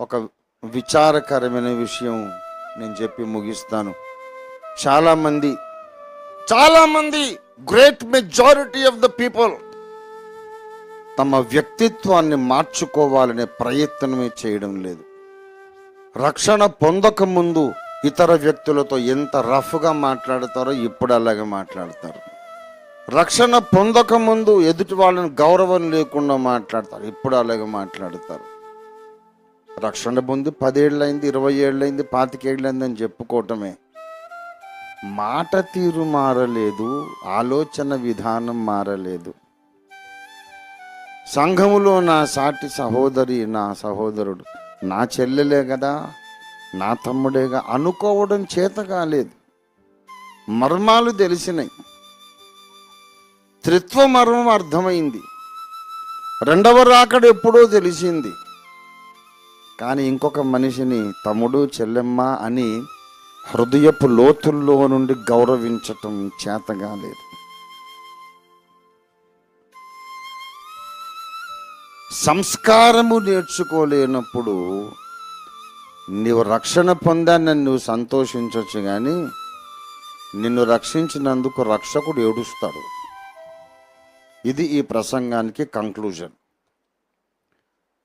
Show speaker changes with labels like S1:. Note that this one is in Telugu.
S1: ఒక విచారకరమైన విషయం నేను చెప్పి ముగిస్తాను. చాలామంది చాలామంది great majority of the people తమ వ్యక్తిత్వాన్ని మార్చుకోవాలనే ప్రయత్నమే చేయడం లేదు. రక్షణ పొందక ముందు ఇతర వ్యక్తులతో ఎంత రఫ్గా మాట్లాడతారో ఇప్పుడు అలాగే మాట్లాడతారు. రక్షణ పొందక ముందు ఎదుటి వాళ్ళని గౌరవం లేకుండా మాట్లాడతారు ఇప్పుడు అలాగే మాట్లాడతారు. రక్షణ పొంది పదేళ్ళైంది ఇరవై ఏళ్ళైంది పాతికేళ్ళైంది అని చెప్పుకోవటమే. మాట తీరు మారలేదు ఆలోచన విధానం మారలేదు. సంఘములో నా సాటి సహోదరి నా సహోదరుడు నా చెల్లెలే కదా నా తమ్ముడేగా అనుకోవడం చేత కాలేదు. మర్మాలు తెలిసినాయి త్రిత్వ మర్మం అర్థమైంది. రెండవ రాకడ ఎప్పుడో తెలిసింది. కానీ ఇంకొక మనిషిని తమ్ముడు చెల్లెమ్మ అని హృదయపు లోతుల్లో నుండి గౌరవించటం చేతగా లేదు. సంస్కారము నేర్చుకోలేనప్పుడు నీవు రక్షణ పొందానని నువ్వు సంతోషించవచ్చు కానీ నిన్ను రక్షించినందుకు రక్షకుడు ఏడుస్తాడు. ఇది ఈ ప్రసంగానికి కంక్లూజన్